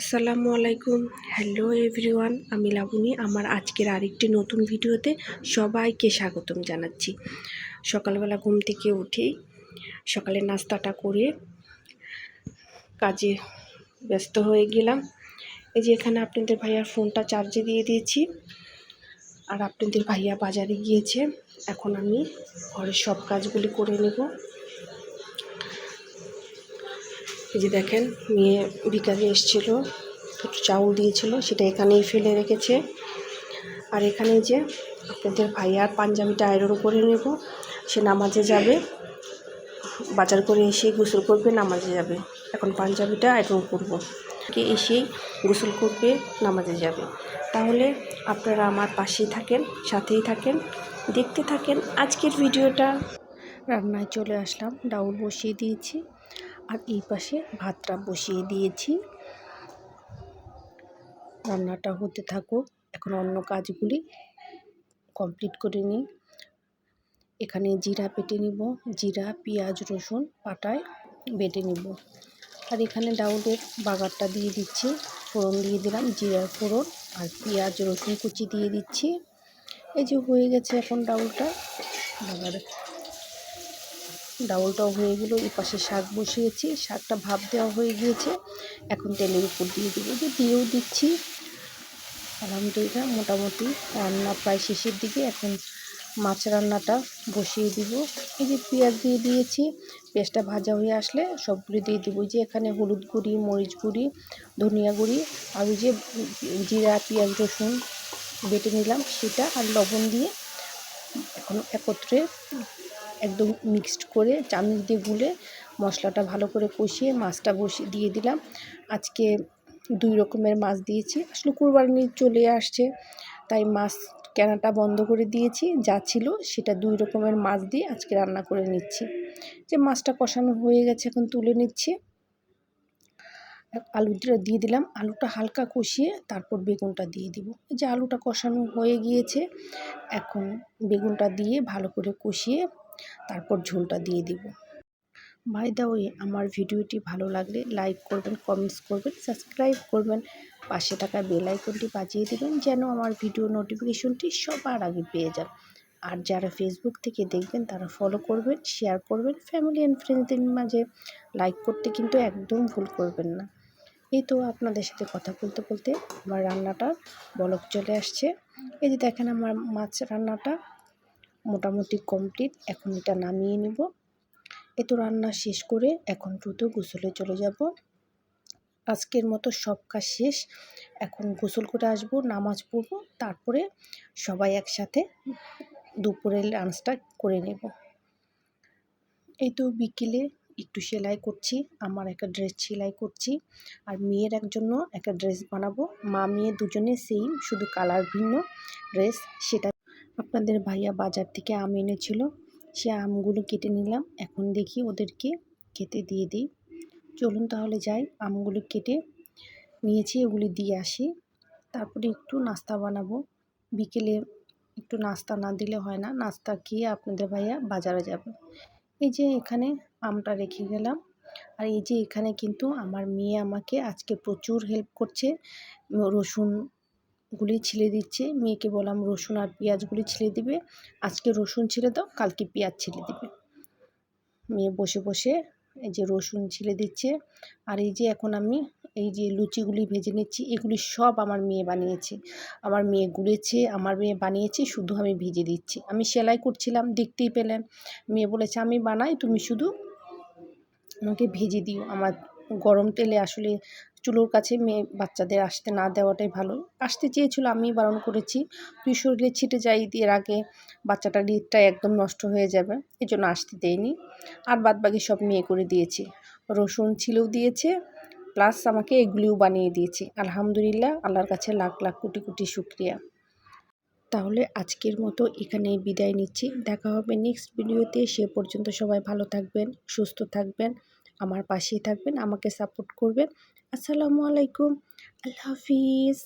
আসসালামু আলাইকুম। Hello everyone আমি লাবণী। আমার আজকের আরেকটি নতুন ভিডিওতে সবাইকে স্বাগতম জানাচ্ছি। সকালবেলা ঘুম থেকে উঠেই সকালে নাস্তাটা করে কাজে ব্যস্ত হয়ে গেলাম। এই যে এখানে আপনাদের ভাইয়ার ফোনটা চার্জে দিয়ে দিয়েছি। আর আপনাদের ভাইয়া বাজারে গিয়েছে। এখন আমি ঘরের সব কাজগুলি করে নেব। এই যে দেখেন, মেয়ে বিকালে এসেছিল, একটু চাউল দিয়েছিল, সেটা এখানেই ফেলে রেখেছে। আর এখানে যে আপনাদের ভাইয়ার পাঞ্জাবিটা আয়রন করে নেব, সে নামাজে যাবে। বাজার করে এসে গোসল করবে, নামাজে যাবে। এখন পাঞ্জাবিটা আয়রন করব কে এসেই গোসল করবে, নামাজে যাবে। তাহলে আপনারা আমার পাশেই থাকেন, সাথেই থাকেন, দেখতে থাকেন আজকের ভিডিওটা। রান্নায় চলে আসলাম, ডাউল বসিয়ে দিয়েছি। আর এই পাশে ভাতটা বসিয়ে দিয়েছি। রান্নাটা হতে থাকুক, এখন অন্য কাজগুলি কমপ্লিট করে নিই। এখানে জিরা পেটে নিব, জিরা, পেঁয়াজ, রসুন পাটায় বেটে নিব। আর এখানে ডাউলের বাগারটা দিয়ে দিচ্ছি, ফোড়ন দিয়ে দিলাম, জিরার ফোড়ন আর পেঁয়াজ, রসুন কুচি দিয়ে দিচ্ছি। এই যে হয়ে গেছে এখন ডাউলটা, বাগারে ডাউলটাও হয়ে গেলো এই পাশে শাক বসিয়েছি, শাকটা ভাপ দেওয়া হয়ে গিয়েছে। এখন তেলের উপর দিয়ে দেবো। যে দিয়েও দিচ্ছি, আলহামদুলিল্লাহ মোটামুটি রান্না প্রায় শেষের দিকে। এখন মাছ রান্নাটা বসিয়ে দিব। এই যে পেঁয়াজ দিয়ে দিয়েছি, পেঁয়াজটা ভাজা হয়ে আসলে সবগুলি দিয়ে দিব। যে এখানে হলুদ গুঁড়ি, মরিচ গুঁড়ি, ধনিয়া গুঁড়ি, আর যে জিরা, পেঁয়াজ, রসুন বেটে নিলাম সেটা আর লবণ দিয়ে এখন একত্রে একদম মিক্সড করে চামচ দিয়ে গুলে মশলাটা ভালো করে কষিয়ে মাছটা বসিয়ে দিয়ে দিলাম। আজকে দুই রকমের মাছ দিয়েছি। আসলে কুরবানি চলে আসছে, তাই মাছ কেনাটা বন্ধ করে দিয়েছি। যা ছিল সেটা দুই রকমের মাছ দিয়ে আজকে রান্না করে নিচ্ছি। যে মাছটা কষানো হয়ে গেছে এখন তুলে নিচ্ছি। আলুটা দিয়ে দিলাম। আলুটা হালকা কষিয়ে তারপর বেগুনটা দিয়ে দিব। যে আলুটা কষানো হয়ে গিয়েছে, এখন বেগুনটা দিয়ে ভালো করে কষিয়ে তারপর ঝোলটা দিয়ে দিব। বাই দা ওয়ে আমার ভিডিওটি ভালো লাগলে লাইক করবেন কমেন্টস করবেন সাবস্ক্রাইব করবেন, পাশে থাকা বেল আইকনটি বাজিয়ে দেবেন যেন আমার ভিডিও নোটিফিকেশনটি সবার আগে পেয়ে যান। আর যারা ফেসবুক থেকে দেখবেন, তারা ফলো করবেন শেয়ার করবেন ফ্যামিলি অ্যান্ড ফ্রেন্ডসদের মাঝে লাইক করতে কিন্তু একদম ভুল করবেন না। এই তো আপনাদের সাথে কথা বলতে বলতে আমার রান্নাটা বলক চলে আসছে। এই যে দেখেন আমার মাছ রান্নাটা। মোটামুটি কমপ্লিট এখন এটা নামিয়ে নিব। তো রান্না শেষ করে এখন দ্রুত গোসলে চলে যাব। আজকের মতো সব কাজ শেষ। এখন গোসল করে আসব, নামাজ পড়ব, তারপরে সবাই একসাথে দুপুরের লাঞ্চটা করে নেব। এই তো বিকেলে একটু সেলাই করছি, আমার একটা ড্রেস সেলাই করছি, আর মেয়ের একজন্য একটা ড্রেস বানাবো। মা মেয়ে দুজনে সেম শুধু কালার ভিন্ন ড্রেস সেটা আপনাদের ভাইয়া বাজার থেকে আম এনেছিল। সে আমগুলো কেটে নিলাম। এখন দেখি ওদেরকে খেতে দিয়ে দিই। চলুন তাহলে যাই। আমগুলো কেটে নিয়েছি, এগুলি দিয়ে আসি। তারপরে একটু নাস্তা বানাবো। বিকেলে একটু নাস্তা না দিলে হয় না। নাস্তা খেয়ে আপনাদের ভাইয়া বাজারে যাবে। এই যে এখানে আমটা রেখে গেলাম। আর এই যে এখানে কিন্তু আমার মেয়ে আমাকে আজকে প্রচুর হেল্প করছে। রসুন গুলি ছিলে দিচ্ছে, মেয়েকে বললাম রসুন আর পেঁয়াজগুলি ছিলে দিবে, আজকে রসুন ছিলে দাও, কালকে পেঁয়াজ ছিলে দিবে। মেয়ে বসে বসে এই যে রসুন ছিলে দিচ্ছে, আর এই যে এখন আমি এই যে লুচিগুলি ভেজে নিচ্ছি, এগুলি সব আমার মেয়ে বানিয়েছে। আমার মেয়ে গুলেছে, আমার মেয়ে বানিয়েছে, শুধু আমি ভেজে দিচ্ছি। আমি সেলাই করছিলাম, দেখতেই পেলেন। মেয়ে বলেছে, আমি বানাই, তুমি শুধু আমাকে ভেজে দিও, আমার গরম তেলে আসলে চুলোর কাছে মেয়ে বাচ্চাদের আসতে না দেওয়াটাই ভালো। আসতে চেয়েছিল আমি বারণ করেছি। তুই শরীরে ছিটে যাই, এর আগে বাচ্চাটার লিডটা একদম নষ্ট হয়ে যাবে এই জন্য আসতে দেয়নি আর বাদ বাকি সব মেয়ে করে দিয়েছি। রসুন ছিলেও দিয়েছে, প্লাস আমাকে এগুলিও বানিয়ে দিয়েছে। আলহামদুলিল্লাহ, আল্লাহর কাছে লাখ লাখ কোটি কোটি শুক্রিয়া। তাহলে আজকের মতো এখানে বিদায় নিচ্ছি। দেখা হবে নেক্সট ভিডিওতে। সে পর্যন্ত সবাই ভালো থাকবেন, সুস্থ থাকবেন। আমার পাশেই থাকবেন আমাকে সাপোর্ট করবেন। আসসালামু আলাইকুম। আল্লাহ হাফিজ।